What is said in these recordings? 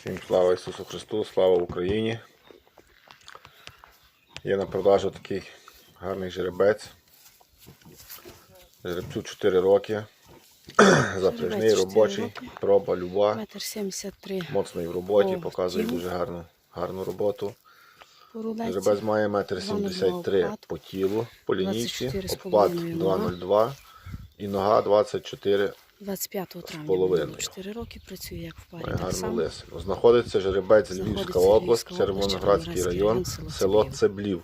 Всім слава Ісусу Христу, слава Україні. Є на продажу такий гарний жеребець. Жеребцю 4 роки. Запряжний, робочий, проба люба, моцний в роботі, показує дуже гарну, гарну роботу. Жеребець має метр Два 73 обхват, по тілу, по лінійці, 24,5 обхват нога. 2,02 і нога 24 25 травня половиною. 4 роки працює як в парі. Має Так само лисину. Знаходиться жеребець Львівська область, Львівська область, Червоноградський район, район, село село Цеблів.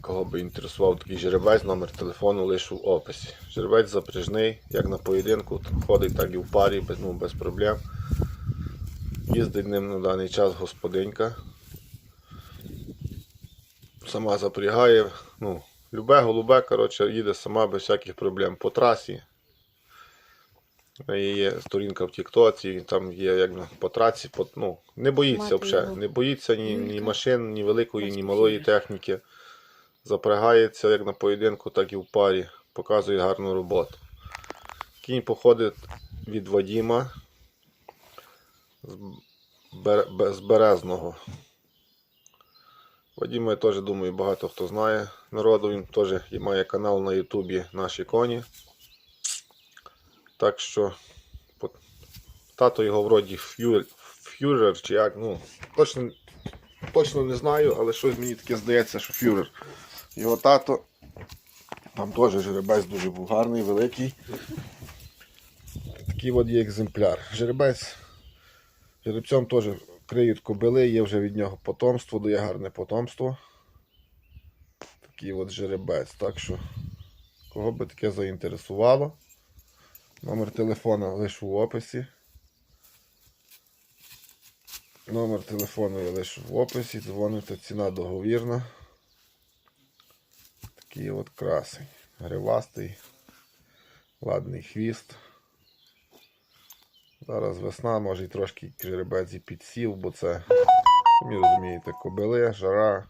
Кого би інтересував такий жеребець, номер телефону лишу в описі. Жеребець запряжний, як на поєдинку, ходить так і в парі, без, ну, без проблем. Їздить ним на даний час господинька. Сама запрягає, ну, любе голубе, коротше, їде сама без всяких проблем по трасі. У неї є сторінка в Тіктоці, там є як по трасі, по, ну, не боїться взагалі, не боїться ні, ні машин, ні великої, ні малої техніки. Запрягається як на поєдинку, так і в парі. Показує гарну роботу. Кінь походить від Вадіма з Березного. Вадіма, я теж думаю, багато хто знає народу. Він теж має канал на Ютубі Наші коні. Так що тато його вроді фюрер чи як, ну, точно, точно не знаю, але щось мені таке здається, що фюрер. Його тато. Там теж жеребець дуже був гарний, великий. Такий от є екземпляр. Жеребець. Жеребцем теж криють кобили, є вже від нього потомство, дає гарне потомство. Такий от жеребець. Так що, кого би таке заінтересувало. Номер телефона лише в описі. Номер телефону я лише в описі. Дзвоните, ціна договірна. Такий от красень. Гривастий. Ладний хвіст. Зараз весна, може і трошки жеребець і підсів, бо це, самі розумієте, кобили, жара.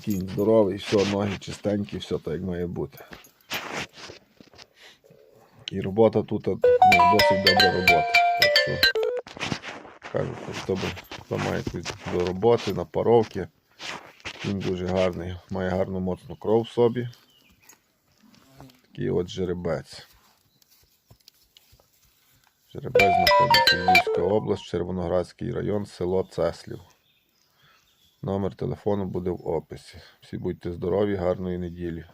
Кінь здоровий, все, ноги чистенькі, все так має бути. І робота тут ну, досить добра робота. Так що кажуть, хто, хто має якусь до роботи, на паровки. Він дуже гарний, має гарну моцну кров в собі. Такий от жеребець. Жеребець знаходиться Львівська область, Червоноградський район, село Цеслів. Номер телефону буде в описі. Всі будьте здорові, гарної неділі.